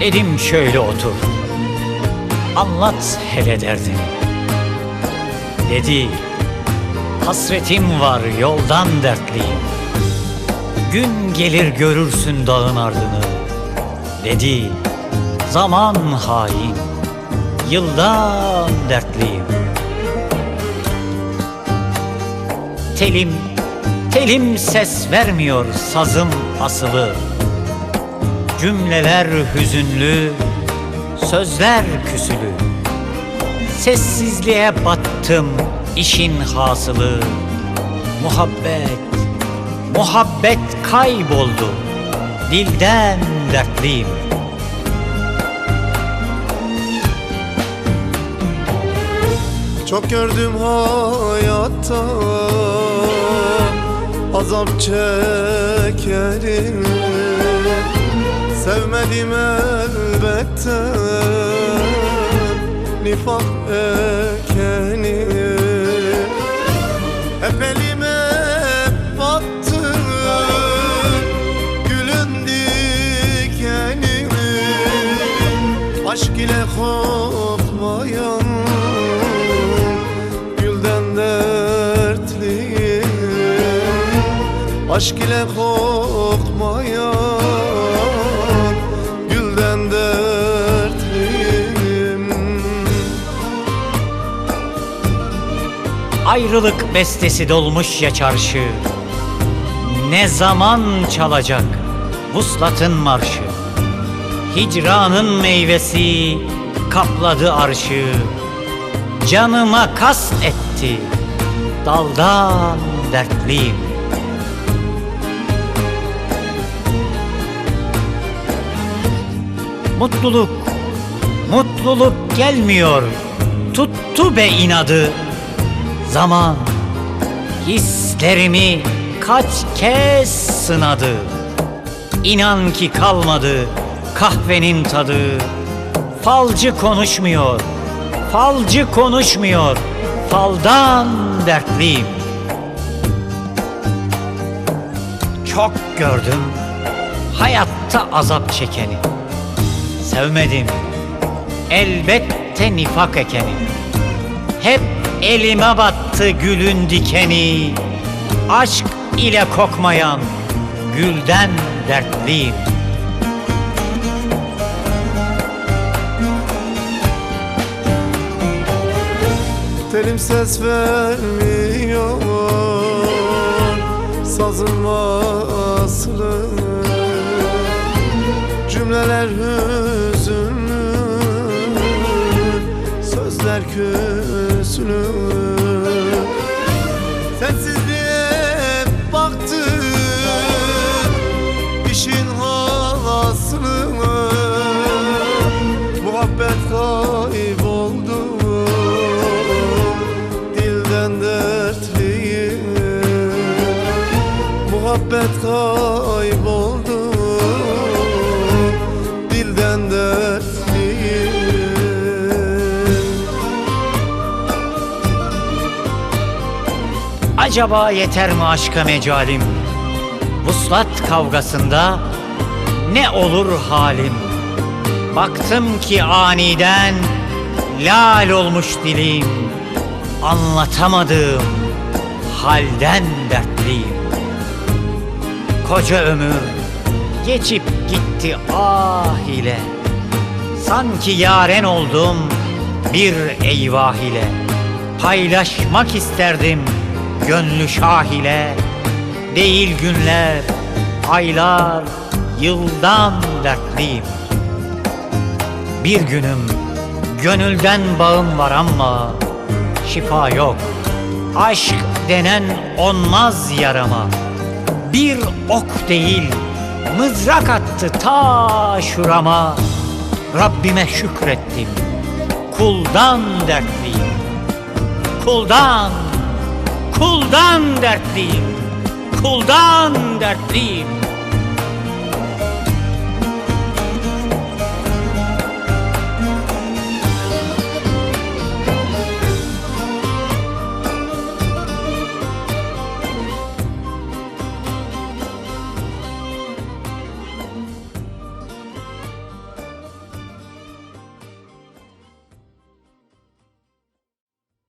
Dedim şöyle otur. Anlat hele derdini. Dedi, hasretim var yoldan dertliyim. Gün gelir görürsün dağın ardını. Dedi, zaman hain, yıldan dertliyim. Telim, telim ses vermiyor sazım asılı. Cümleler hüzünlü, sözler küsülü. Sessizliğe battım işin hasılı. Muhabbet, muhabbet kayboldu. Dilden dertliyim. Çok gördüm hayatta Azap çekerim Sevmedim elbette. Nifak ekeni. Hep elime battı. Gülün dikeni. Aşk ile kokmayan Gülden dertliyim Aşk ile kokmayan Ayrılık bestesi dolmuş ya çarşı. Ne zaman çalacak vuslatın marşı? Hicranın meyvesi kapladı arşı. Canıma kast etti daldan dertliyim. Mutluluk, mutluluk gelmiyor. Tuttu be inadı. Zaman hislerimi kaç kez sınadı. İnan ki kalmadı kahvenin tadı. Falcı konuşmuyor, falcı konuşmuyor. Faldan dertliyim. Çok gördüm hayatta azap çekeni. Sevmedim elbette nifak ekeni. Hep elime battı gülün dikeni. Aşk ile kokmayan gülden dertliyim. Telim ses vermiyor Sazım aslı Cümleler hüzünlü Sözler küslü Sensizliğe baktım işin hasılı Muhabbet kayboldu Dilden dertliyim. Muhabbet kayboldu Acaba yeter mi aşka mecalim? Vuslat kavgasında ne olur halim? Baktım ki aniden lal olmuş dilim. Anlatamadığım halden dertliyim. Koca ömür geçip gitti ah ile. Sanki yaren oldum bir eyvah ile. Paylaşmak isterdim gönlü şah ile. Değil günler, aylar, yıldan dertliyim. Bir günüm gönülden bağım var ama şifa yok. Aşk denen onmaz yarama. Bir ok değil mızrak attı ta şurama. Rabbime şükrettim. Kuldan dertliyim. Kuldan, kuldan dertliyim. Kuldan dertliyim.